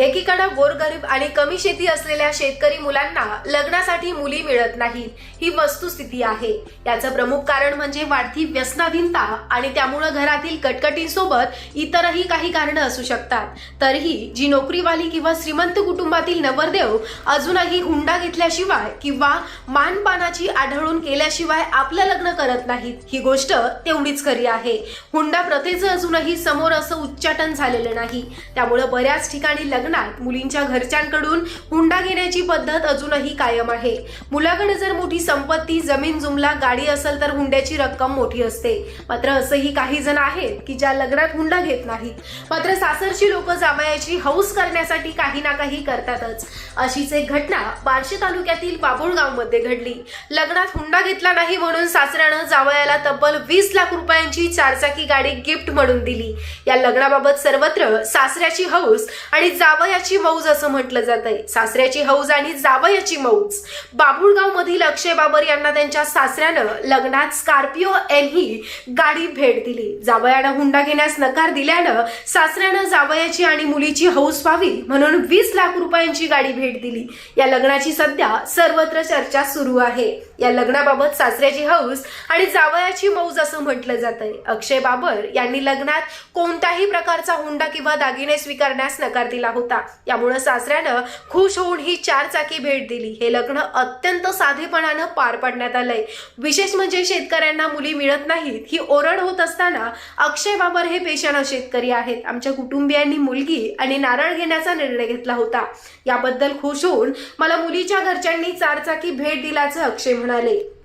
एकीकडे गोरगरीब आणि कमी शेती असलेल्या शेतकरी मुलांना लग्नासाठी मुली मिळत नाहीत. ही वस्तुस्थिती आहे. याचं प्रमुख कारण म्हणजे वाढती व्यसनाधीनता आणि त्यामुळं घरातील कटकटींसोबत इतरही काही कारणं असू शकतात. तरीही जी नोकरीवाली किंवा श्रीमंत कुटुंबातील नवरदेव अजूनही हुंडा घेतल्याशिवाय किंवा मानपानाची आढळून केल्याशिवाय आपलं लग्न करत नाहीत. ही गोष्ट तेवढीच खरी आहे. हुंडा प्रथेचं अजूनही समोर असं उच्चाटन झालेलं नाही. त्यामुळं बऱ्याच ठिकाणी लग्न लग्नात मुलींच्या घरच्यांकडून हुंडा घेण्याची पद्धत अजूनही कायम आहे. मुलाकडे जर मोठी संपत्ती जमीन जुमला गाडी असेल तर हुंड्याची रक्कम मोठी असते. मात्र असंही काही जण आहेत की ज्या लग्नात हुंडा घेत नाहीत. मात्र सासरची लोक जावयाची हौस करण्यासाठी काही ना काही करतातच. अशीच एक घटना बार्शी तालुक्यातील बाबुळगावमध्ये घडली. लग्नात हुंडा घेतला नाही म्हणून सासऱ्यानं जावयाला तब्बल वीस लाख रुपयांची चारचाकी गाडी गिफ्ट म्हणून दिली. या लग्नाबाबत सर्वत्र सासऱ्याची हौस आणि जावयाची मौज असं म्हटलं जातंय. सासऱ्याची हौज आणि जावयाची मौज. बाबुळगाव मधील अक्षय बाबर यांना त्यांच्या सासऱ्यानं लग्नात स्कॉर्पिओ एन ही गाडी भेट दिली. जावयानं हुंडा घेण्यास नकार दिल्यानं सासऱ्यानं जावयाची आणि मुलीची हौस व्हावी म्हणून वीस लाख रुपयांची गाडी भेट दिली. या लग्नाची सध्या सर्वत्र चर्चा सुरू आहे. या लग्नाबाबत सासऱ्याची हौस आणि जावयाची मौज असं म्हटलं जातंय. अक्षय बाबर यांनी लग्नात कोणत्याही प्रकारचा हुंडा किंवा दागिने स्वीकारण्यास नकार दिला होता. होता. यामुळं सासऱ्यानं खुश होऊन ही चार चाकी भेट दिली. हे लग्न अत्यंत साधेपणानं पार पाडण्यात आलंय. विशेष म्हणजे शेतकऱ्यांना मुली मिळत नाहीत. ही ओरड होत असताना अक्षय बाबर हे पेशानं शेतकरी आहेत. आमच्या कुटुंबियांनी मुलगी आणि नारळ घेण्याचा निर्णय घेतला होता. याबद्दल खुश होऊन मला मुलीच्या घरच्यांनी चारचाकी भेट दिल्याचं अक्षय म्हणाले.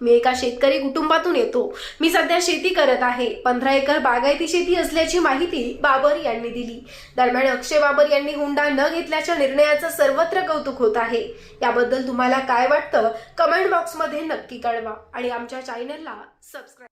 मी एका शेतकरी कुटुंबातून येतो. मी सध्या शेती करत आहे. पंधरा एकर बागायती शेती असल्याची माहिती बाबर यांनी दिली. दरम्यान अक्षय बाबर यांनी हुंडा न घेतल्याच्या निर्णयाचं सर्वत्र कौतुक होत आहे. याबद्दल तुम्हाला काय वाटतं? कमेंट बॉक्समध्ये नक्की कळवा. आणि आमच्या चॅनलला सबस्क्राईब